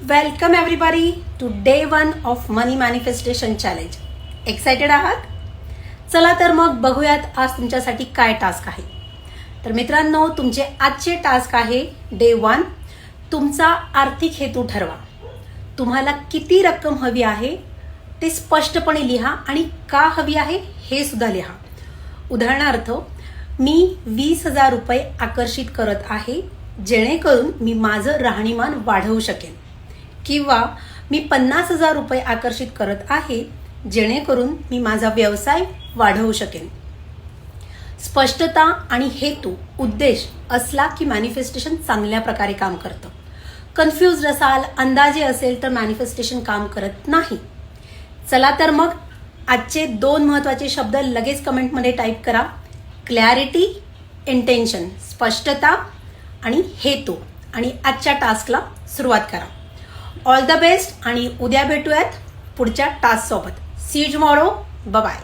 Welcome everybody today one of money manifestation challenge excited आहात? चला तर मग बघूयात आज तुमच्यासाठी काय टास्क आहे. तर मित्रांनो तुमचे आजचे टास्क आहे डे वन तुमचा आर्थिक हेतू ठरवा. तुम्हाला किती रक्कम हवी आहे ते स्पष्टपणे लिहा आणि का हवी आहे हे सुद्धा लिहा. उदाहरणार्थ मी वीस हजार रुपये आकर्षित करत आहे जेणेकरून मी माझं राहणीमान वाढवू शकेन. किंवा मी पन्नास हजार रुपये आकर्षित करत आहे जेणेकरून मी माझा व्यवसाय वाढवू शकेन. स्पष्टता आणि हेतू उद्देश असला की मॅनिफेस्टेशन चांगल्या प्रकारे काम करतं. कन्फ्यूज असाल अंदाजे असेल तर मॅनिफेस्टेशन काम करत नाही. चला तर मग आजचे दोन महत्त्वाचे शब्द लगेच कमेंटमध्ये टाईप करा. क्लॅरिटी इंटेन्शन स्पष्टता आणि हेतू. आणि आजच्या टास्कला सुरुवात करा. ऑल द बेस्ट आणि उद्या भेटूयात पुढच्या टास्क सोबत. C tomorrow bye